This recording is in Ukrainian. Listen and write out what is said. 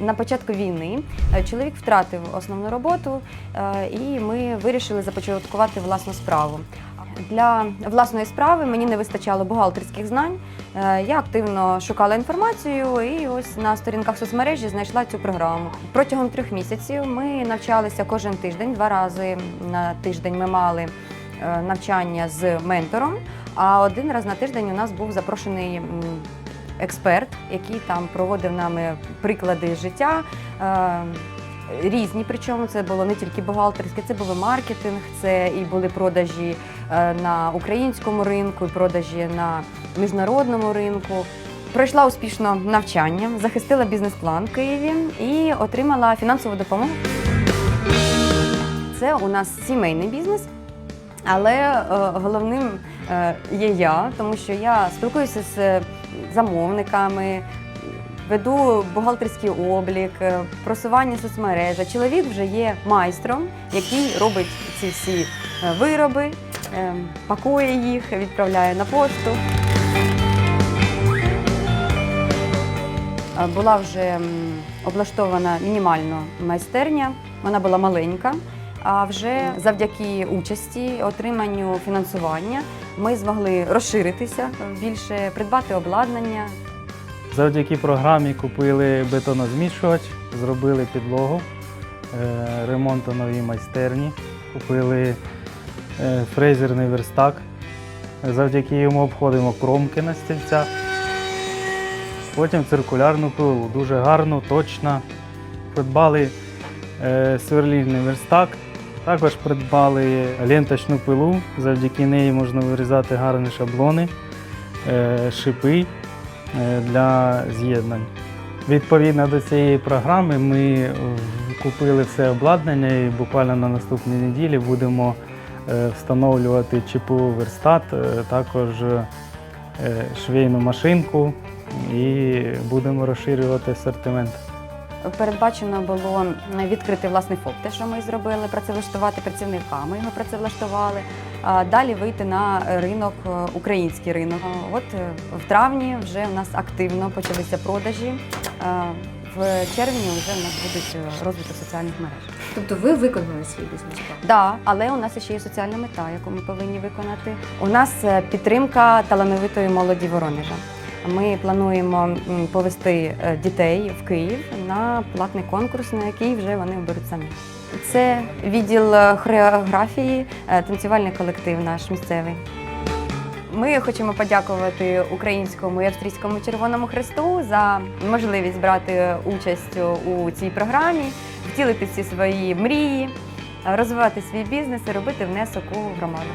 На початку війни е, чоловік втратив основну роботу, е, і ми вирішили започаткувати власну справу. Для власної справи мені не вистачало бухгалтерських знань. Е, Я активно шукала інформацію і ось на сторінках соцмережі знайшла цю програму. Протягом трьох місяців ми навчалися кожен тиждень, два рази на тиждень ми мали навчання з ментором. А один раз на тиждень у нас був запрошений експерт, який там проводив нами приклади життя. е, Різні, причому це було не тільки бухгалтерське, це був маркетинг, це і були продажі е, на українському ринку, і продажі на міжнародному ринку. Пройшла успішно навчання, захистила бізнес-план в Києві і отримала фінансову допомогу. Це у нас сімейний бізнес, але е, головним є я, тому що я спілкуюся з замовниками, веду бухгалтерський облік, е, просування соцмережа. Чоловік вже є майстром, який робить ці всі е, вироби, е, пакує їх, відправляє на пошту. Була вже облаштована мінімально майстерня, вона була маленька. А вже завдяки участі, отриманню фінансування, ми змогли розширитися більше, придбати обладнання, Завдяки програмі купили бетонозмішувач, зробили підлогу, ремонту новій майстерні, купили е, фрезерний верстак. Завдяки йому обходимо кромки на стільцях. Потім циркулярну пилу, дуже гарну, точно. Придбали е, сверлільний верстак, також придбали ленточну пилу, завдяки неї можна вирізати гарні шаблони, е, шипи е, для з'єднань. Відповідно до цієї програми ми купили все обладнання і буквально на наступній неділі будемо е, встановлювати ЧПУ верстат, також швейну машинку і будемо розширювати асортимент. Передбачено було відкрити власний ФОП, те, що ми зробили, працевлаштувати працівника. Ми його працевлаштували. А далі вийти на ринок, е, український ринок. От е, в травні вже у нас активно почалися продажі. В червні вже у нас будуть е, розвиток соціальних мереж. Тобто ви виконали свій бізнес-план? Да, але у нас ще є соціальна мета, яку ми повинні виконати. У нас підтримка талановитої молоді Воронежа. Ми плануємо повести е, дітей в Київ на платний конкурс, на який вже вони оберуть самі. Це відділ е, хореографії, е, танцювальний колектив наш місцевий. Ми хочемо подякувати українському і австрійському Червоному Хресту за можливість брати участь у цій програмі, втілити всі свої мрії, розвивати свій бізнес і робити внесок у громаду.